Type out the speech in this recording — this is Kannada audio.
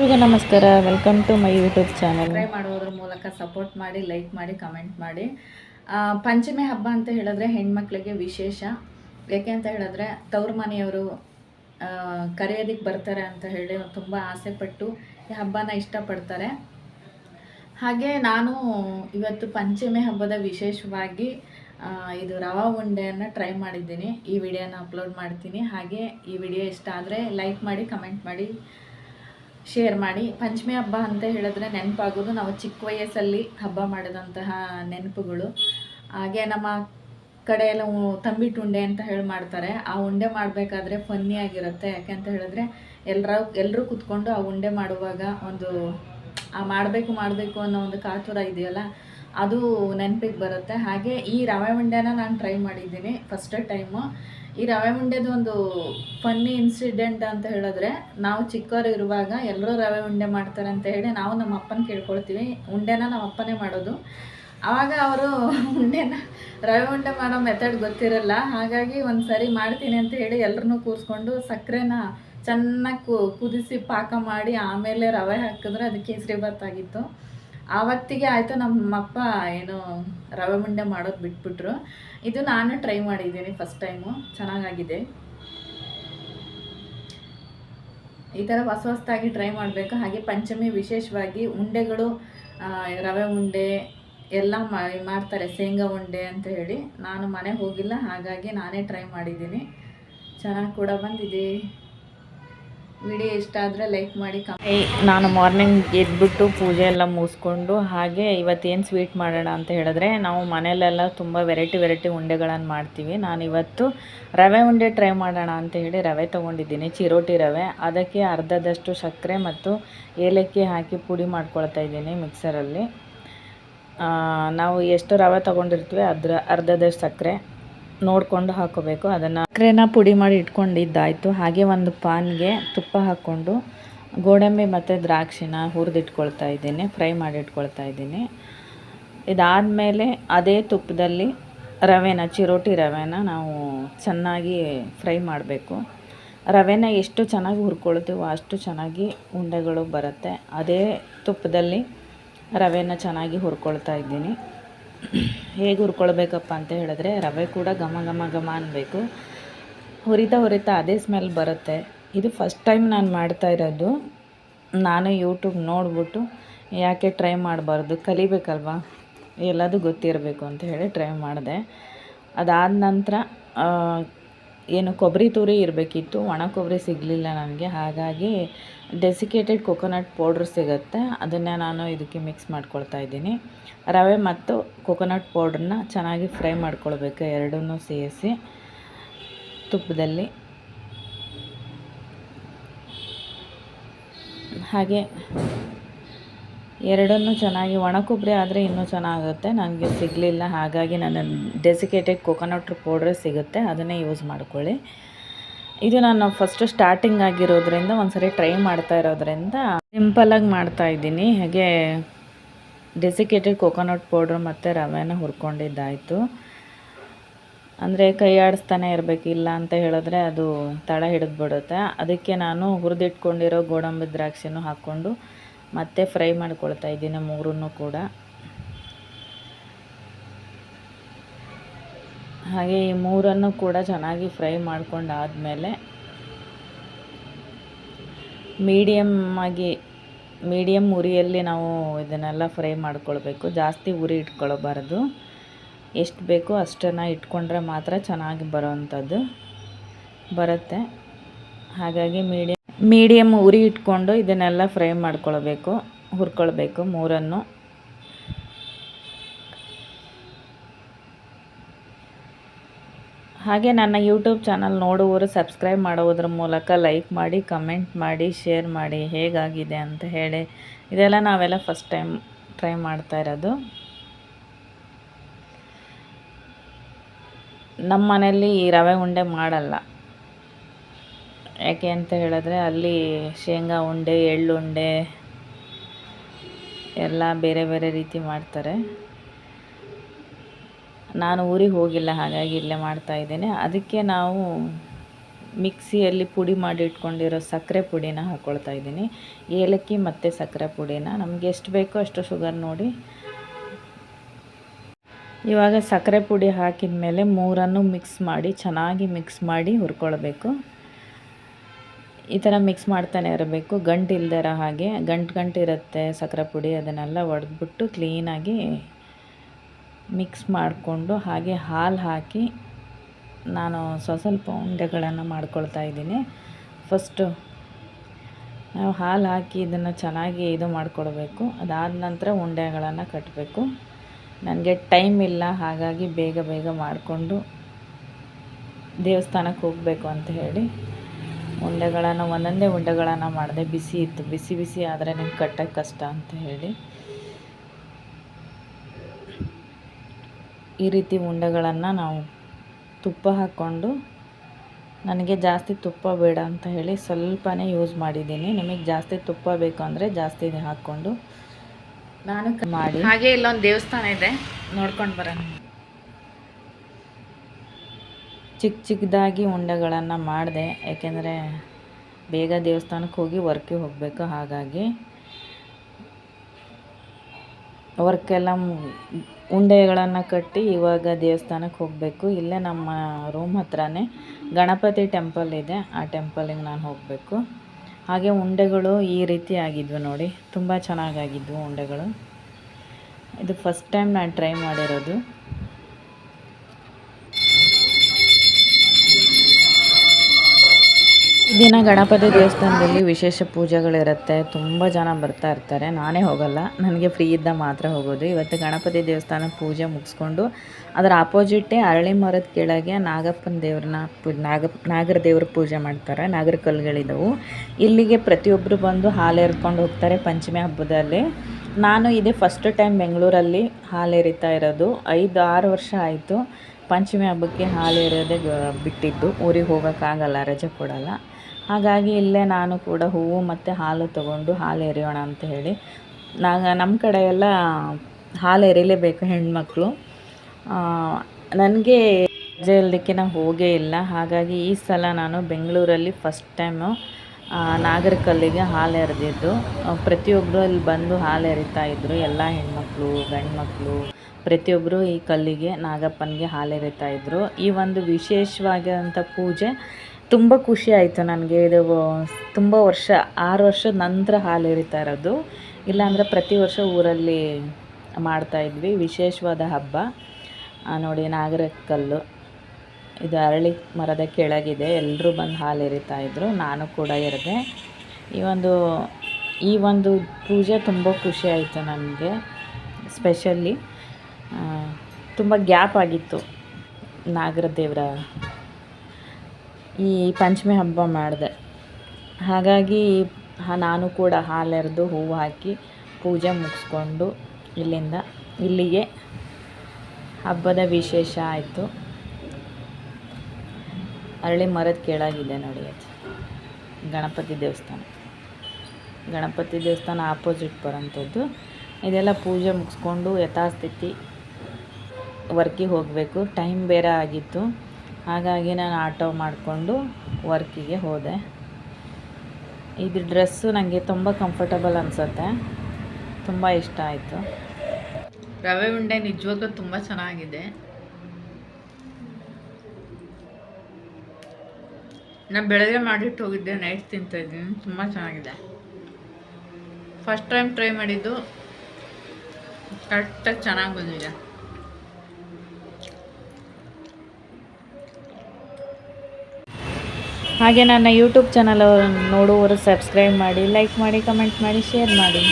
ಎಲ್ರಿಗೂ ನಮಸ್ಕಾರ. Welcome to my YouTube channel try ಮಾಡೋದ್ರ ಮೂಲಕ ಸಪೋರ್ಟ್ ಮಾಡಿ ಲೈಕ್ ಮಾಡಿ ಕಮೆಂಟ್ ಮಾಡಿ. ಪಂಚಮಿ ಹಬ್ಬ ಅಂತ ಹೇಳಿದ್ರೆ ಹೆಣ್ಮಕ್ಳಿಗೆ ವಿಶೇಷ. ಯಾಕೆ ಅಂತ ಹೇಳಿದ್ರೆ ತವ್ರ ಮನೆಯವರು ಕರೆಯೋದಕ್ಕೆ ಬರ್ತಾರೆ ಅಂತ ಹೇಳಿ ತುಂಬ ಆಸೆಪಟ್ಟು ಈ ಹಬ್ಬನ ಇಷ್ಟಪಡ್ತಾರೆ. ಹಾಗೆ ನಾನು ಇವತ್ತು ಪಂಚಮಿ ಹಬ್ಬದ ವಿಶೇಷವಾಗಿ ಇದು ರವಾ ಉಂಡೆಯನ್ನು ಟ್ರೈ ಮಾಡಿದ್ದೀನಿ. ಈ ವಿಡಿಯೋನ ಅಪ್ಲೋಡ್ ಮಾಡ್ತೀನಿ. ಹಾಗೆ ಈ ವಿಡಿಯೋ ಇಷ್ಟ ಆದರೆ ಲೈಕ್ ಮಾಡಿ ಕಮೆಂಟ್ ಮಾಡಿ. ಶೇರ್ ಮಾಡಿ. ಪಂಚಮಿ ಹಬ್ಬ ಅಂತ ಹೇಳಿದ್ರೆ ನೆನಪಾಗೋದು ನಾವು ಚಿಕ್ಕ ವಯಸ್ಸಲ್ಲಿ ಹಬ್ಬ ಮಾಡಿದಂತಹ ನೆನಪುಗಳು. ಹಾಗೆ ನಮ್ಮ ಕಡೆ ಎಲ್ಲ ತಂಬಿಟ್ಟು ಉಂಡೆ ಅಂತ ಹೇಳಿ ಮಾಡ್ತಾರೆ. ಆ ಉಂಡೆ ಮಾಡಬೇಕಾದ್ರೆ ಫನ್ನಿ ಆಗಿರುತ್ತೆ. ಯಾಕೆ ಅಂತ ಹೇಳಿದ್ರೆ ಎಲ್ಲರ ಎಲ್ಲರೂ ಕುತ್ಕೊಂಡು ಆ ಉಂಡೆ ಮಾಡುವಾಗ ಒಂದು, ಆ ಮಾಡಬೇಕು ಮಾಡಬೇಕು ಅನ್ನೋ ಒಂದು ಕಾತುರ ಇದೆಯಲ್ಲ ಅದು ನೆನಪಿಗೆ ಬರುತ್ತೆ. ಹಾಗೆ ಈ ರವೆ ಉಂಡೆನ ನಾನು ಟ್ರೈ ಮಾಡಿದ್ದೀನಿ ಫಸ್ಟ್ ಟೈಮು ಈ ರವೆ ಉಂಡೆದು ಒಂದು ಫನ್ನಿ ಇನ್ಸಿಡೆಂಟ್ ಅಂತ ಹೇಳಿದ್ರೆ, ನಾವು ಚಿಕ್ಕವರು ಇರುವಾಗ ಎಲ್ಲರೂ ರವೆ ಉಂಡೆ ಮಾಡ್ತಾರೆ ಅಂತ ಹೇಳಿ ನಾವು ನಮ್ಮ ಅಪ್ಪನ ಕೇಳ್ಕೊಳ್ತೀವಿ. ಉಂಡೆನ ನಮ್ಮ ಅಪ್ಪನೇ ಮಾಡೋದು. ಆವಾಗ ಅವರು ಉಂಡೆನ ರವೆ ಉಂಡೆ ಮಾಡೋ ಮೆಥಡ್ ಗೊತ್ತಿರಲ್ಲ. ಹಾಗಾಗಿ ಒಂದು ಸರಿ ಮಾಡ್ತೀನಿ ಅಂತ ಹೇಳಿ ಎಲ್ಲರನ್ನೂ ಕೂರಿಸ್ಕೊಂಡು ಸಕ್ಕರೆನ ಚೆನ್ನಾಗಿ ಕುದಿಸಿ ಪಾಕ ಮಾಡಿ ಆಮೇಲೆ ರವೆ ಹಾಕಿದ್ರೆ ಅದು ಕೇಸರಿ ಭಾತ್ ಆಗಿತ್ತು. ಆವತ್ತಿಗೆ ಆಯಿತು ನಮ್ಮಪ್ಪ ಏನು ರವೆ ಉಂಡೆ ಮಾಡೋದು ಬಿಟ್ಬಿಟ್ರು. ಇದು ನಾನು ಟ್ರೈ ಮಾಡಿದ್ದೀನಿ ಫಸ್ಟ್ ಟೈಮು. ಚೆನ್ನಾಗಾಗಿದೆ. ಈ ಥರ ಹೊಸ ಹೊಸದಾಗಿ ಟ್ರೈ ಮಾಡಬೇಕು. ಹಾಗೆ ಪಂಚಮಿ ವಿಶೇಷವಾಗಿ ಉಂಡೆಗಳು ರವೆ ಉಂಡೆ, ಎಲ್ಲ ಮಾಡ್ತಾರೆ, ಶೇಂಗಾ ಉಂಡೆ ಅಂತ ಹೇಳಿ. ನಾನು ಮನೆಗೆ ಹೋಗಿಲ್ಲ, ಹಾಗಾಗಿ ನಾನೇ ಟ್ರೈ ಮಾಡಿದ್ದೀನಿ. ಚೆನ್ನಾಗಿ ಕೂಡ ಬಂದಿದೆ. ವಿಡಿಯೋ ಇಷ್ಟ ಆದರೆ ಲೈಕ್ ಮಾಡಿ ನಾನು ಮಾರ್ನಿಂಗ್ ಎದ್ಬಿಟ್ಟು ಪೂಜೆ ಎಲ್ಲ ಮುಗಿಸ್ಕೊಂಡು ಹಾಗೆ ಇವತ್ತೇನು ಸ್ವೀಟ್ ಮಾಡೋಣ ಅಂತ ಹೇಳಿದ್ರೆ ನಾವು ಮನೆಯಲ್ಲೆಲ್ಲ ತುಂಬ ವೆರೈಟಿ ವೆರೈಟಿ ಉಂಡೆಗಳನ್ನು ಮಾಡ್ತೀವಿ. ನಾನು ಇವತ್ತು ರವೆ ಉಂಡೆ ಟ್ರೈ ಮಾಡೋಣ ಅಂತ ಹೇಳಿ ರವೆ ತೊಗೊಂಡಿದ್ದೀನಿ, ಚಿರೋಟಿ ರವೆ. ಅದಕ್ಕೆ ಅರ್ಧದಷ್ಟು ಸಕ್ಕರೆ ಮತ್ತು ಏಲಕ್ಕಿ ಹಾಕಿ ಪುಡಿ ಮಾಡ್ಕೊಳ್ತಾ ಇದ್ದೀನಿ ಮಿಕ್ಸರಲ್ಲಿ ನಾವು ಎಷ್ಟು ರವೆ ತೊಗೊಂಡಿರ್ತೀವಿ ಅದ್ರ ಅರ್ಧದಷ್ಟು ಸಕ್ಕರೆ. ನೋಡಿಕೊಂಡು ಹಾಕೋಬೇಕು. ಅದನ್ನು ಸಕ್ಕರೆನ ಪುಡಿ ಮಾಡಿ ಇಟ್ಕೊಂಡಿದ್ದಾಯಿತು. ಹಾಗೆ ಒಂದು ಪಾನ್ಗೆ ತುಪ್ಪ ಹಾಕ್ಕೊಂಡು ಗೋಡಂಬಿ ಮತ್ತು ದ್ರಾಕ್ಷಿನ ಹುರಿದಿಟ್ಕೊಳ್ತಾ ಇದ್ದೀನಿ, ಫ್ರೈ ಮಾಡಿ ಇಟ್ಕೊಳ್ತಾ ಇದ್ದೀನಿ. ಇದಾದಮೇಲೆ ಅದೇ ತುಪ್ಪದಲ್ಲಿ ರವೆನ, ಚಿರೋಟಿ ರವೆನ ನಾವು ಚೆನ್ನಾಗಿ ಫ್ರೈ ಮಾಡಬೇಕು. ರವೆನ ಎಷ್ಟು ಚೆನ್ನಾಗಿ ಹುರ್ಕೊಳ್ತೀವೋ ಅಷ್ಟು ಚೆನ್ನಾಗಿ ಉಂಡೆಗಳು ಬರುತ್ತೆ. ಅದೇ ತುಪ್ಪದಲ್ಲಿ ರವೆನ ಚೆನ್ನಾಗಿ ಹುರ್ಕೊಳ್ತಾ ಇದ್ದೀನಿ. ಹೇಗೆ ಹುರ್ಕೊಳ್ಬೇಕಪ್ಪ ಅಂತ ಹೇಳಿದ್ರೆ ರವೆ ಕೂಡ ಘಮ ಘಮ ಘಮ ಅನ್ನಬೇಕು ಹುರಿತಾ ಹುರಿತಾ ಅದೇ ಸ್ಮೆಲ್ ಬರುತ್ತೆ. ಇದು ಫಸ್ಟ್ ಟೈಮ್ ನಾನು ಮಾಡ್ತಾ ಇರೋದು. ನಾನು ಯೂಟ್ಯೂಬ್ ನೋಡ್ಬಿಟ್ಟು ಯಾಕೆ ಟ್ರೈ ಮಾಡಬಾರ್ದು? ಕಲಿಬೇಕಲ್ವಾ? ಎಲ್ಲದೂ ಗೊತ್ತಿರಬೇಕು ಅಂತ ಹೇಳಿ ಟ್ರೈ ಮಾಡಿದೆ. ಅದಾದ ನಂತರ ಏನು ಕೊಬ್ಬರಿ ತುರಿ ಇರಬೇಕಿತ್ತು, ಒಣ ಕೊಬ್ಬರಿ ಸಿಗಲಿಲ್ಲ ನನಗೆ. ಹಾಗಾಗಿ ಡೆಸಿಕೇಟೆಡ್ ಕೊಕೊನಟ್ ಪೌಡ್ರ್ ಸಿಗುತ್ತೆ. ಅದನ್ನು ನಾನು ಇದಕ್ಕೆ ಮಿಕ್ಸ್ ಮಾಡ್ಕೊಳ್ತಾ ಇದ್ದೀನಿ. ರವೆ ಮತ್ತು ಕೊಕೊನಟ್ ಪೌಡ್ರನ್ನ ಚೆನ್ನಾಗಿ ಫ್ರೈ ಮಾಡ್ಕೊಳ್ಬೇಕು ಎರಡನ್ನೂ ಸೇರಿಸಿ ತುಪ್ಪದಲ್ಲಿ. ಹಾಗೆ ಎರಡನ್ನೂ ಚೆನ್ನಾಗಿ ಒಣ ಕೊಬ್ಬರಿ ಆದರೆ ಇನ್ನೂ ಚೆನ್ನಾಗುತ್ತೆ. ನನಗೆ ಸಿಗಲಿಲ್ಲ. ಹಾಗಾಗಿ ನಾನು ಡೆಸಿಕೇಟೆಡ್ ಕೊಕೊನಟ್ ಪೌಡ್ರ್ ಸಿಗುತ್ತೆ. ಅದನ್ನೇ ಯೂಸ್ ಮಾಡ್ಕೊಳ್ಳಿ. ಇದು ನಾನು ಫಸ್ಟು ಸ್ಟಾರ್ಟಿಂಗ್ ಆಗಿರೋದ್ರಿಂದ ಒಂದ್ಸರಿ ಟ್ರೈ ಮಾಡ್ತಾ ಇರೋದ್ರಿಂದ ಸಿಂಪಲಾಗಿ ಮಾಡ್ತಾ ಇದ್ದೀನಿ. ಹಾಗೆ ಡೆಸಿಕೇಟೆಡ್ ಕೊಕೊನಟ್ ಪೌಡ್ರ್ ಮತ್ತು ರವೆನ ಹುರ್ಕೊಂಡಿದ್ದಾಯಿತು. ಅಂದರೆ ಕೈ ಆಡಿಸ್ತಾನೆ ಇರಬೇಕಿಲ್ಲ ಅಂತ ಹೇಳಿದ್ರೆ ಅದು ತಳ ಹಿಡಿದ್ಬಿಡುತ್ತೆ. ಅದಕ್ಕೆ ನಾನು ಹುರಿದಿಟ್ಕೊಂಡಿರೋ ಗೋಡಂಬಿ ದ್ರಾಕ್ಷಿನೂ ಹಾಕ್ಕೊಂಡು ಮತ್ತೆ ಫ್ರೈ ಮಾಡ್ಕೊಳ್ತಾ ಇದ್ದೀನಿ ಮೂರನ್ನು ಕೂಡ. ಹಾಗೆ ಈ ಮೂರನ್ನು ಕೂಡ ಚೆನ್ನಾಗಿ ಫ್ರೈ ಮಾಡ್ಕೊಂಡಾದಮೇಲೆ ಮೀಡಿಯಮ್ ಆಗಿ ಮೀಡಿಯಮ್ ಉರಿಯಲ್ಲಿ ನಾವು ಇದನ್ನೆಲ್ಲ ಫ್ರೈ ಮಾಡ್ಕೊಳ್ಬೇಕು. ಜಾಸ್ತಿ ಉರಿ ಇಟ್ಕೊಳ್ಬಾರ್ದು. ಎಷ್ಟು ಬೇಕೋ ಅಷ್ಟನ್ನು ಇಟ್ಕೊಂಡ್ರೆ ಮಾತ್ರ ಚೆನ್ನಾಗಿ ಬರೋವಂಥದ್ದು ಬರುತ್ತೆ. ಹಾಗಾಗಿ ಮೀಡಿಯಮ್ ಮೀಡಿಯಮ್ ಉರಿ ಇಟ್ಕೊಂಡು ಇದನ್ನೆಲ್ಲ ಫ್ರೈ ಮಾಡ್ಕೊಳ್ಬೇಕು, ಹುರ್ಕೊಳ್ಬೇಕು ಮೂರನ್ನು. ಹಾಗೆ ನನ್ನ ಯೂಟ್ಯೂಬ್ ಚಾನಲ್ ನೋಡುವವರು ಸಬ್ಸ್ಕ್ರೈಬ್ ಮಾಡುವುದ್ರ ಮೂಲಕ ಲೈಕ್ ಮಾಡಿ, ಕಮೆಂಟ್ ಮಾಡಿ, ಶೇರ್ ಮಾಡಿ, ಹೇಗಾಗಿದೆ ಅಂತ ಹೇಳಿ. ಇದೆಲ್ಲ ನಾವೆಲ್ಲ ಫಸ್ಟ್ ಟೈಮ್ ಟ್ರೈ ಮಾಡ್ತಾ ಇರೋದು. ನಮ್ಮ ಮನೆಯಲ್ಲಿ ಈ ರವೆ ಉಂಡೆ ಮಾಡಲ್ಲ. ಯಾಕೆ ಅಂತ ಹೇಳಿದ್ರೆ ಅಲ್ಲಿ ಶೇಂಗಾ ಉಂಡೆ ಎಳ್ಳುಂಡೆ ಎಲ್ಲ ಬೇರೆ ಬೇರೆ ರೀತಿ ಮಾಡ್ತಾರೆ. ನಾನು ಊರಿಗೆ ಹೋಗಿಲ್ಲ, ಹಾಗಾಗಿ ಇಲ್ಲೇ ಮಾಡ್ತಾ ಇದ್ದೇನೆ. ಅದಕ್ಕೆ ನಾವು ಮಿಕ್ಸಿಯಲ್ಲಿ ಪುಡಿ ಮಾಡಿ ಇಟ್ಕೊಂಡಿರೋ ಸಕ್ಕರೆ ಪುಡಿನ ಹಾಕ್ಕೊಳ್ತಾ ಇದ್ದೀನಿ. ಏಲಕ್ಕಿ ಮತ್ತು ಸಕ್ಕರೆ ಪುಡಿನ. ನಮಗೆ ಎಷ್ಟು ಬೇಕೋ ಅಷ್ಟು ಶುಗರ್ ನೋಡಿ. ಇವಾಗ ಸಕ್ಕರೆ ಪುಡಿ ಹಾಕಿದ ಮೇಲೆ ಮೂರನ್ನು ಮಿಕ್ಸ್ ಮಾಡಿ, ಚೆನ್ನಾಗಿ ಮಿಕ್ಸ್ ಮಾಡಿ ಹುರ್ಕೊಳ್ಬೇಕು. ಈ ಥರ ಮಿಕ್ಸ್ ಮಾಡ್ತಾನೆ ಇರಬೇಕು. ಗಂಟು ಇಲ್ದಿರ ಹಾಗೆ, ಗಂಟು ಗಂಟು ಇರುತ್ತೆ ಸಕ್ಕರೆ ಪುಡಿ ಅದನ್ನೆಲ್ಲ ಒಡೆದ್ಬಿಟ್ಟು ಕ್ಲೀನಾಗಿ ಮಿಕ್ಸ್ ಮಾಡಿಕೊಂಡು ಹಾಗೆ ಹಾಲು ಹಾಕಿ ನಾನು ಸ್ವಲ್ಪ ಸ್ವಲ್ಪ ಉಂಡೆಗಳನ್ನು ಮಾಡ್ಕೊಳ್ತಾ ಇದ್ದೀನಿ. ಫಸ್ಟು ನಾವು ಹಾಲು ಹಾಕಿ ಇದನ್ನು ಚೆನ್ನಾಗಿ ಇದು ಮಾಡಿಕೊಡ್ಬೇಕು. ಅದಾದ ನಂತರ ಉಂಡೆಗಳನ್ನು ಕಟ್ಟಬೇಕು ನನಗೆ ಟೈಮ್ ಇಲ್ಲ, ಹಾಗಾಗಿ ಬೇಗ ಬೇಗ ಮಾಡಿಕೊಂಡು ದೇವಸ್ಥಾನಕ್ಕೆ ಹೋಗಬೇಕು ಅಂತ ಹೇಳಿ ಉಂಡೆಗಳನ್ನು ಒಂದೊಂದೇ ಉಂಡೆಗಳನ್ನು ಮಾಡಿದೆ. ಬಿಸಿ ಇತ್ತು. ಬಿಸಿ ಬಿಸಿ ಆದರೆ ನಿಮ್ಗೆ ಕಟ್ಟೋಕ್ಕೆ ಕಷ್ಟ ಅಂತ ಹೇಳಿ. ಈ ರೀತಿ ಉಂಡೆಗಳನ್ನು ನಾವು ತುಪ್ಪ ಹಾಕ್ಕೊಂಡು ನನಗೆ ಜಾಸ್ತಿ ತುಪ್ಪ ಬೇಡ ಅಂತ ಹೇಳಿ ಸ್ವಲ್ಪನೇ ಯೂಸ್ ಮಾಡಿದ್ದೀನಿ. ನಿಮಗೆ ಜಾಸ್ತಿ ತುಪ್ಪ ಬೇಕು ಅಂದರೆ ಜಾಸ್ತಿ ಹಾಕ್ಕೊಂಡು ನಾನು ಮಾಡಿ. ಹಾಗೆ ಇಲ್ಲೊಂದು ದೇವಸ್ಥಾನ ಇದೆ. ನೋಡ್ಕೊಂಡು ಬರೋಣ. ಚಿಕ್ಕ ಚಿಕ್ಕದಾಗಿ ಉಂಡೆಗಳನ್ನು ಮಾಡಿದೆ. ಯಾಕೆಂದರೆ ಬೇಗ ದೇವಸ್ಥಾನಕ್ಕೆ ಹೋಗಿ ವರ್ಕಿಗೆ ಹೋಗಬೇಕು. ಹಾಗಾಗಿ ವರ್ಕೆಲ್ಲ ಉಂಡೆಗಳನ್ನು ಕಟ್ಟಿ ಇವಾಗ ದೇವಸ್ಥಾನಕ್ಕೆ ಹೋಗಬೇಕು. ಇಲ್ಲೇ ನಮ್ಮ ರೂಮ್ ಹತ್ರನೇ ಗಣಪತಿ ಟೆಂಪಲ್ ಇದೆ. ಆ ಟೆಂಪಲಿಗೆ ನಾನು ಹೋಗಬೇಕು. ಹಾಗೆ ಉಂಡೆಗಳು ಈ ರೀತಿ ಆಗಿದ್ವು ನೋಡಿ. ತುಂಬ ಚೆನ್ನಾಗಾಗಿದ್ವು ಉಂಡೆಗಳು. ಇದು ಫಸ್ಟ್ ಟೈಮ್ ನಾನು ಟ್ರೈ ಮಾಡಿರೋದು. ದಿನ ಗಣಪತಿ ದೇವಸ್ಥಾನದಲ್ಲಿ ವಿಶೇಷ ಪೂಜೆಗಳಿರುತ್ತೆ. ತುಂಬ ಜನ ಬರ್ತಾ ಇರ್ತಾರೆ. ನಾನೇ ಹೋಗಲ್ಲ. ನನಗೆ ಫ್ರೀ ಇದ್ದ ಮಾತ್ರ ಹೋಗೋದು. ಇವತ್ತು ಗಣಪತಿ ದೇವಸ್ಥಾನ ಪೂಜೆ ಮುಗಿಸ್ಕೊಂಡು ಅದರ ಆಪೋಸಿಟ್ಟೇ ಅರಳಿ ಮರದ ಕೆಳಗೆ ನಾಗಪ್ಪನ ದೇವ್ರನ್ನ ನಾಗ, ನಾಗರ ದೇವ್ರ ಪೂಜೆ ಮಾಡ್ತಾರೆ. ನಾಗರ ಕಲ್ಲುಗಳಿದ್ದವು ಇಲ್ಲಿಗೆ ಪ್ರತಿಯೊಬ್ಬರು ಬಂದು ಹಾಲು ಎರ್ಕೊಂಡು ಹೋಗ್ತಾರೆ ಪಂಚಮಿ ಹಬ್ಬದಲ್ಲಿ. ನಾನು ಇದೇ ಫಸ್ಟ್ ಟೈಮ್ ಬೆಂಗಳೂರಲ್ಲಿ ಹಾಲು ಎರಿತಾ ಇರೋದು. ಐದು ಆರು ವರ್ಷ ಆಯಿತು ಪಂಚಮಿ ಹಬ್ಬಕ್ಕೆ ಹಾಲು ಗ- ಬಿಟ್ಟಿದ್ದು. ಊರಿಗೆ ಹೋಗೋಕ್ಕಾಗಲ್ಲ, ರಜೆ ಕೊಡಲ್ಲ. ಹಾಗಾಗಿ ಇಲ್ಲೇ ನಾನು ಕೂಡ ಹೂವು ಮತ್ತು ಹಾಲು ತಗೊಂಡು ಹಾಲು ಎರೆಯೋಣ ಅಂತ ಹೇಳಿ. ನಾಗ ನಮ್ಮ ಕಡೆ ಎಲ್ಲ ಹಾಲು ಎರೀಲೇಬೇಕು ಹೆಣ್ಮಕ್ಳು. ನನಗೆ ರಜೆಯಲ್ಲಿಕ್ಕೆ ನಾನು ಹೋಗೇ ಇಲ್ಲ. ಹಾಗಾಗಿ ಈ ಸಲ ನಾನು ಬೆಂಗಳೂರಲ್ಲಿ ಫಸ್ಟ್ ಟೈಮು ನಾಗರಕಲ್ಲಿಗೆ ಹಾಲು ಎರೆದಿದ್ದು. ಪ್ರತಿಯೊಬ್ಬರು ಅಲ್ಲಿ ಬಂದು ಹಾಲು ಎರಿತಾ ಇದ್ದರು ಎಲ್ಲ ಹೆಣ್ಮಕ್ಳು, ಗಂಡ್ಮಕ್ಳು ಪ್ರತಿಯೊಬ್ಬರು ಈ ಕಲ್ಲಿಗೆ ನಾಗಪ್ಪನಿಗೆ ಹಾಲು ಎರಿತಾ ಇದ್ದರು ಈ ಒಂದು ವಿಶೇಷವಾಗಿರೋಂಥ ಪೂಜೆ ತುಂಬ ಖುಷಿ ಆಯಿತು ನನಗೆ. ಇದು ತುಂಬ ವರ್ಷ, ಆರು ವರ್ಷದ ನಂತರ ಹಾಲು ಎರಿತಾ ಇರೋದು. ಇಲ್ಲಾಂದರೆ ಪ್ರತಿ ವರ್ಷ ಊರಲ್ಲಿ ಮಾಡ್ತಾಯಿದ್ವಿ ವಿಶೇಷವಾದ ಹಬ್ಬ. ನೋಡಿ ನಾಗರ ಕಲ್ಲು ಇದು ಅರಳಿ ಮರದ ಕೆಳಗಿದೆ. ಎಲ್ಲರೂ ಬಂದು ಹಾಲು ಎರಿತಾ ಇದ್ರು. ನಾನು ಕೂಡ ಎರೆದೆ ಈ ಒಂದು ಈ ಒಂದು ಪೂಜೆ ತುಂಬ ಖುಷಿ ಆಯಿತು ನನಗೆ, ಸ್ಪೆಷಲಿ. ತುಂಬ ಗ್ಯಾಪ್ ಆಗಿತ್ತು ನಾಗರ ದೇವರ ಈ ಪಂಚಮಿ ಹಬ್ಬ ಮಾಡಿದೆ. ಹಾಗಾಗಿ ನಾನು ಕೂಡ ಹಾಲೆರೆದು ಹೂವು ಹಾಕಿ ಪೂಜೆ ಮುಗಿಸ್ಕೊಂಡು ಇಲ್ಲಿಂದ ಇಲ್ಲಿಗೆ ಹಬ್ಬದ ವಿಶೇಷ ಆಯಿತು. ಅರಳಿ ಮರದ ಕೆಳಗಿದೆ ನೋಡಿ ಅದು. ಗಣಪತಿ ದೇವಸ್ಥಾನ. ಗಣಪತಿ ದೇವಸ್ಥಾನ ಆಪೋಸಿಟ್ ಬರೋಂಥದ್ದು ಇದೆಲ್ಲ ಪೂಜೆ ಮುಗಿಸ್ಕೊಂಡು ಯಥಾಸ್ಥಿತಿ ವರ್ಕಿಗೆ ಹೋಗಬೇಕು. ಟೈಮ್ ಬೇರೆ ಆಗಿತ್ತು. ಹಾಗಾಗಿ ನಾನು ಆಟೋ ಮಾಡಿಕೊಂಡು ವರ್ಕಿಗೆ ಹೋದೆ. ಇದು ಡ್ರೆಸ್ಸು ನನಗೆ ತುಂಬ ಕಂಫರ್ಟಬಲ್ ಅನಿಸುತ್ತೆ. ತುಂಬ ಇಷ್ಟ ಆಯಿತು. ರವೆ ಉಂಡೆ ನಿಜವಾಗ್ಲೂ ತುಂಬ ಚೆನ್ನಾಗಿದೆ. ನಾನು ಬೆಳಗ್ಗೆ ಮಾಡಿಟ್ಟು ಹೋಗಿದ್ದೆ, ನೈಟ್ ತಿಂತಾಯಿದ್ದೀನಿ ತುಂಬ ಚೆನ್ನಾಗಿದೆ. ಫಸ್ಟ್ ಟೈಮ್ ಟ್ರೈ ಮಾಡಿದ್ದು ಕರೆಕ್ಟಾಗಿ ಚೆನ್ನಾಗಿ ಬಂದಿದೆ. ಹಾಗೆ ನನ್ನ ಯೂಟ್ಯೂಬ್ ಚಾನಲ್ ನೋಡುವವರು ಸಬ್ಸ್ಕ್ರೈಬ್ ಮಾಡಿ ಲೈಕ್ ಮಾಡಿ ಕಮೆಂಟ್ ಮಾಡಿ ಶೇರ್ ಮಾಡಿ.